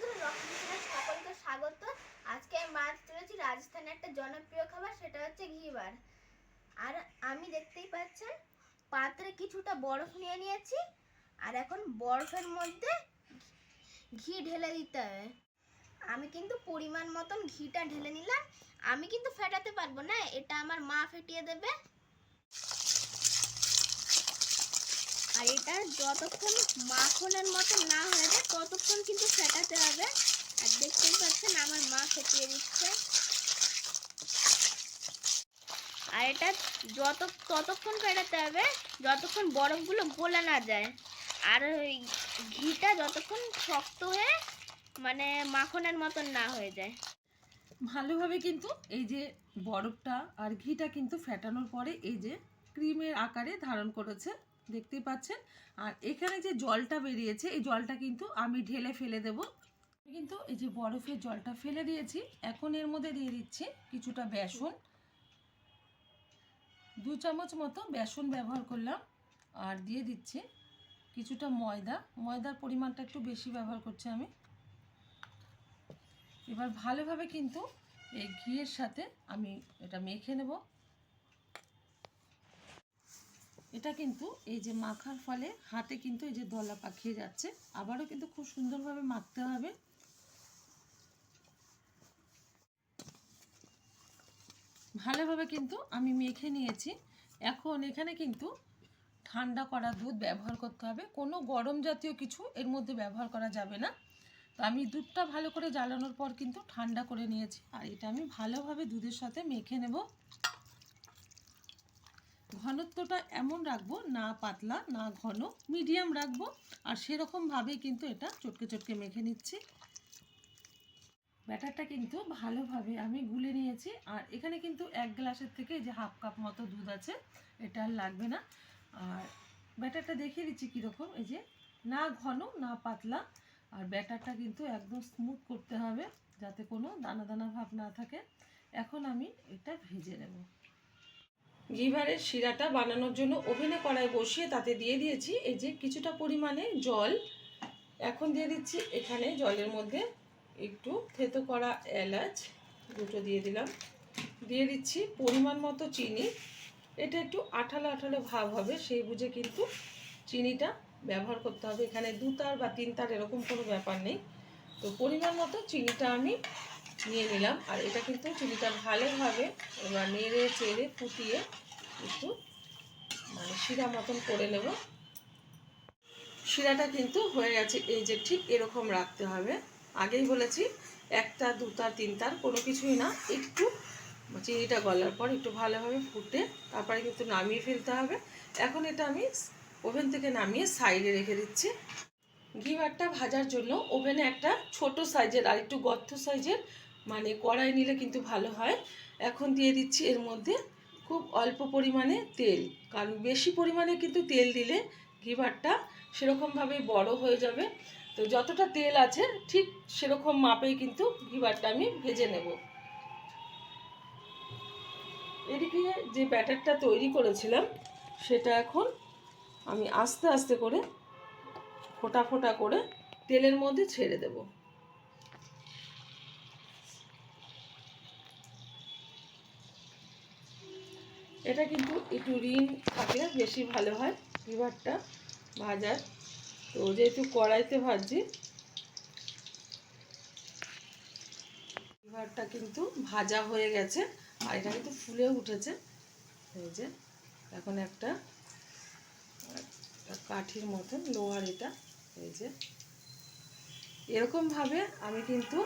বন্ধুরা রকম সকলকে স্বাগত। আজকে আমি মাছ তুলেছি রাজস্থানের একটা জনপ্রিয় খাবার, সেটা হচ্ছে ঘিবার আর আমি দেখতেই পাচ্ছেন, পাত্রে কিছুটা বরফ নিয়ে নিয়েছি, আর এখন বরফের মধ্যে ঘি ঢেলে দিতে হবে। আমি কিন্তু পরিমাণ মতন ঘিটা ঢেলে নিলাম। আমি কিন্তু ফেটাতে পারব না, এটা আমার মা ফেটিয়ে দেবে। আর এটা যতক্ষণ মাখনের মতো না হয়ে যায়, ততক্ষণ কিন্তু ফেটাতে হবে আর দেখতেই পাচ্ছেন আমার মা ফেটিয়ে দিচ্ছে আর এটা যত, ততক্ষণ ফেটাতে হবে, যতক্ষণ বরফগুলো গলে না যায়। আর ওই ঘিটা যতক্ষণ শক্ত হয়ে মানে মাখনের মতন না হয়ে যায়। ভালোভাবে কিন্তু এই যে বরফটা আর ঘিটা কিন্তু ফেটানোর পরে এই যে ক্রিমের আকারে ধারণ করেছে, দেখতেই পাচ্ছেন। আর এখানে যে জলটা বেরিয়েছে, এই জলটা কিন্তু আমি ঢেলে ফেলে দেব। কিন্তু এই যে বরফের জলটা ফেলে দিয়েছি। এখন এর মধ্যে দিয়ে দিচ্ছি কিছুটা বেসন। দু চামচ মতো বেসন ব্যবহার করলাম, আর দিয়ে দিচ্ছি কিছুটা ময়দা। ময়দার পরিমাণটা একটু বেশি ব্যবহার করছি আমি। এবার ভালোভাবে কিন্তু এই ঘিয়ের সাথে আমি এটা মেখে নেব। এটা কিন্তু এই যে মাখার ফলে হাতে কিন্তু এই যে দলা পাকিয়ে যাচ্ছে। আবারও কিন্তু খুব সুন্দরভাবে মাখতে হবে। ভালোভাবে কিন্তু আমি মেখে নিয়েছি। এখন এখানে কিন্তু ঠান্ডা করা দুধ ব্যবহার করতে হবে। কোনো গরম জাতীয় কিছু এর মধ্যে ব্যবহার করা যাবে না। তো আমি দুধটা ভালো করে জ্বালানোর পর কিন্তু ঠান্ডা করে নিয়েছি। আর এটা আমি ভালোভাবে দুধের সাথে মেখে নেব। ঘনত্বটা এমন রাখব, না পাতলা, না ঘন, মিডিয়াম রাখব। আর সেরকমভাবেই কিন্তু এটা চটকে চটকে মেখে নিচ্ছি। ব্যাটারটা কিন্তু ভালোভাবে আমি গুলে নিয়েছি। আর এখানে কিন্তু এক গ্লাসের থেকে যে হাফ কাপ মতো দুধ আছে, এটা আর লাগবে না। আর ব্যাটারটা দেখিয়ে দিচ্ছি কীরকম, এই যে না ঘন, না পাতলা। আর ব্যাটারটা কিন্তু একদম স্মুথ করতে হবে, যাতে কোনো দানা দানা ভাব না থাকে। এখন আমি এটা ভেজে নেব। ঘিভারের শিরাটা বানানোর জন্য ওভেনে কড়াই বসিয়ে তাতে দিয়ে দিয়েছি এই যে কিছুটা পরিমাণে জল। এখন দিয়ে দিচ্ছি এখানে জলের মধ্যে একটু থেতো করা এলাচ, দুটো দিয়ে দিলাম। দিয়ে দিচ্ছি পরিমাণ মতো চিনি। এটা একটু আঠালো আঠালো ভাব হবে, সেই বুঝে কিন্তু চিনিটা ব্যবহার করতে হবে। এখানে দু তার বা তিন তার এরকম কোনো ব্যাপার নেই। তো পরিমাণ মতো চিনিটা আমি নিয়ে নিলাম। আর এটা কিন্তু চিনিটা ভালোভাবে এবার নেড়ে চেড়ে ফুটিয়ে একটু মানে শিরা মতন করে নেব। শিরাটা কিন্তু হয়ে গেছে, এই যে ঠিক এরকম রাখতে হবে। আগেই বলেছি, একটা, দুতার তিনটার কোনো কিছুই না। একটু চিনিটা গলার পর একটু ভালোভাবে ফুটে তারপরে কিন্তু নামিয়ে ফেলতে হবে। এখন এটা আমি ওভেন থেকে নামিয়ে সাইডে রেখে দিচ্ছি। ঘি ভাতটা ভাজার জন্য ওভেনে একটা ছোট সাইজের আর একটু গর্ত সাইজের মানে কড়াই নিলে কিন্তু ভালো হয়। এখন দিয়ে দিচ্ছি এর মধ্যে খুব অল্প পরিমাণে তেল, কারণ বেশি পরিমাণে কিন্তু তেল দিলে ঘি ভাতটা সেরকমভাবে বড় হয়ে যাবে। তো যতটা তেল আছে, ঠিক সেরকম মাপেই কিন্তু ঘি ভাতটা আমি ভেজে নেব। এদিকে যে ব্যাটারটা তৈরি করেছিলাম, সেটা এখন আমি আস্তে আস্তে করে ফোটা ফোটা করে তেলের মধ্যে ছেড়ে দেব। এটা কিন্তু একটু রিন থাকলে বেশি ভালো হয় লিভারটা ভাজার। তো যেহেতু কড়াইতে ভাজছি। লিভারটা কিন্তু ভাজা হয়ে গেছে, আর এটা কিন্তু ফুলে উঠেছে। এই যে, এখন একটা কাঠির মতন লোহার এটা, এই যে। এরকমভাবে আমি কিন্তু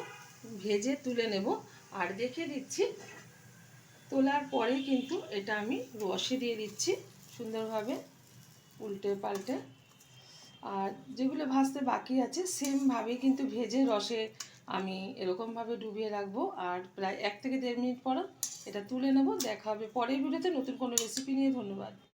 ভেজে তুলে নেব, আর দেখে দিচ্ছি, তোলার পরে কিন্তু এটা আমি রসে দিয়ে দিচ্ছি সুন্দরভাবে উল্টে পাল্টে। আর যেগুলো ভাজতে বাকি আছে সেমভাবে কিন্তু ভেজে রসে আমি এরকমভাবে ডুবিয়ে রাখব। আর প্রায় এক থেকে দেড় মিনিট পর এটা তুলে নেব, দেখা হবে পরের ভিডিওতে নতুন কোনো রেসিপি নিয়ে, ধন্যবাদ।